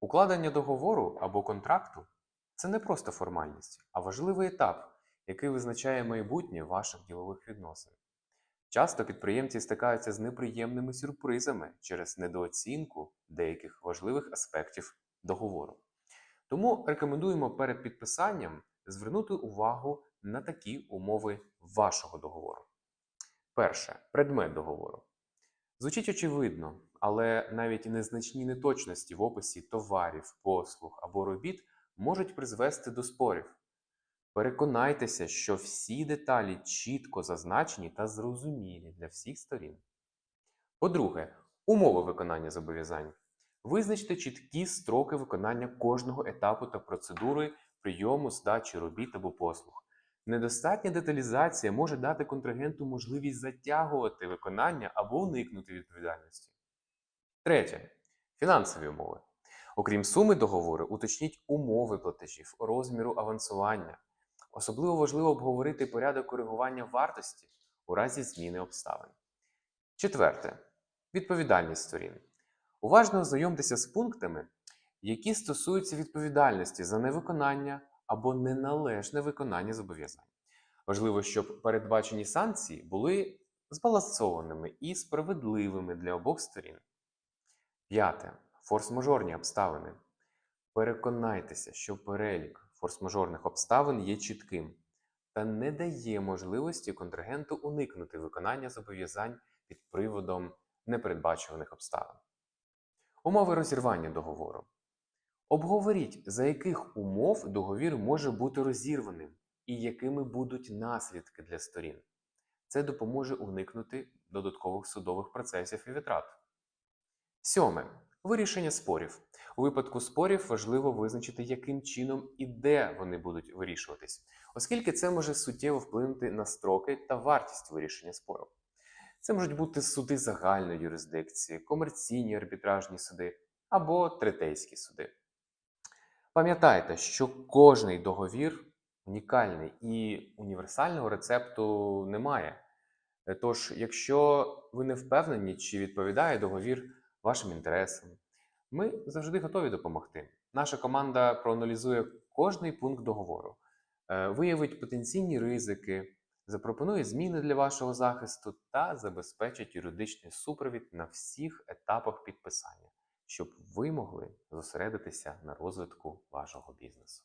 Укладення договору або контракту це не просто формальність, а важливий етап, який визначає майбутнє ваших ділових відносин. Часто підприємці стикаються з неприємними сюрпризами через недооцінку деяких важливих аспектів договору. Тому рекомендуємо перед підписанням звернути увагу на такі умови вашого договору. Перше предмет договору. Звучить очевидно, але навіть незначні неточності в описі товарів, послуг або робіт можуть призвести до спорів. Переконайтеся, що всі деталі чітко зазначені та зрозумілі для всіх сторін. По-друге, умови виконання зобов'язань. Визначте чіткі строки виконання кожного етапу та процедури прийому, здачі робіт або послуг. Недостатня деталізація може дати контрагенту можливість затягувати виконання або уникнути відповідальності. Третє. Фінансові умови. Окрім суми договору, уточніть умови платежів, розміру авансування. Особливо важливо обговорити порядок коригування вартості у разі зміни обставин. Четверте. Відповідальність сторін. Уважно ознайомтеся з пунктами, які стосуються відповідальності за невиконання або неналежне виконання зобов'язань. Важливо, щоб передбачені санкції були збалансованими і справедливими для обох сторін. П'яте. Форс-мажорні обставини. Переконайтеся, що перелік форс-мажорних обставин є чітким та не дає можливості контрагенту уникнути виконання зобов'язань під приводом непередбачуваних обставин. Умови розірвання договору. Обговоріть, за яких умов договір може бути розірваним і якими будуть наслідки для сторін. Це допоможе уникнути додаткових судових процесів і витрат. Сьоме. Вирішення спорів. У випадку спорів важливо визначити, яким чином і де вони будуть вирішуватись, оскільки це може суттєво вплинути на строки та вартість вирішення спору. Це можуть бути суди загальної юрисдикції, комерційні арбітражні суди або третейські суди. Пам'ятайте, що кожний договір унікальний і універсального рецепту немає. Тож, якщо ви не впевнені, чи відповідає договір вашим інтересам, ми завжди готові допомогти. Наша команда проаналізує кожний пункт договору, е, виявить потенційні ризики, запропонує зміни для вашого захисту та забезпечить юридичний супровід на всіх етапах підписання, щоб ви могли зосередитися на розвитку вашого бізнесу.